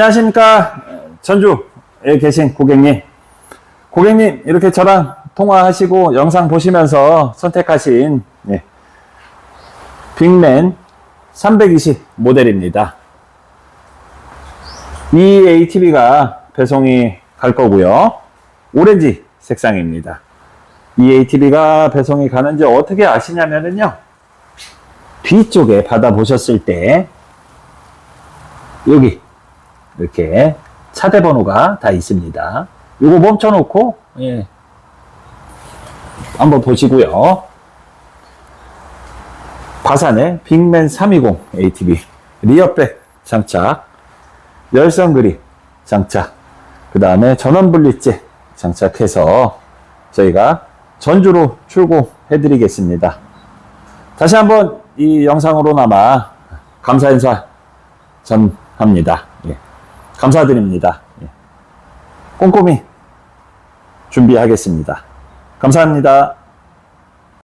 안녕하십니까. 전주에 계신 고객님. 고객님, 이렇게 저랑 통화하시고 영상 보시면서 선택하신 예, 빅맨 320 모델입니다. 이 ATV가 배송이 갈 거고요. 오렌지 색상입니다. 이 ATV가 배송이 가는지 어떻게 아시냐면요. 뒤쪽에 받아보셨을 때 여기 이렇게 차대 번호가 다 있습니다. 이거 멈춰놓고 예. 한번 보시고요. 바산의 빅맨 320 ATV 리어백 장착, 열선 그립 장착, 그 다음에 전원 분리재 장착해서 저희가 전주로 출고해 드리겠습니다. 다시 한번 이 영상으로나마 감사 인사 전합니다. 예. 감사드립니다. 예. 꼼꼼히 준비하겠습니다. 감사합니다.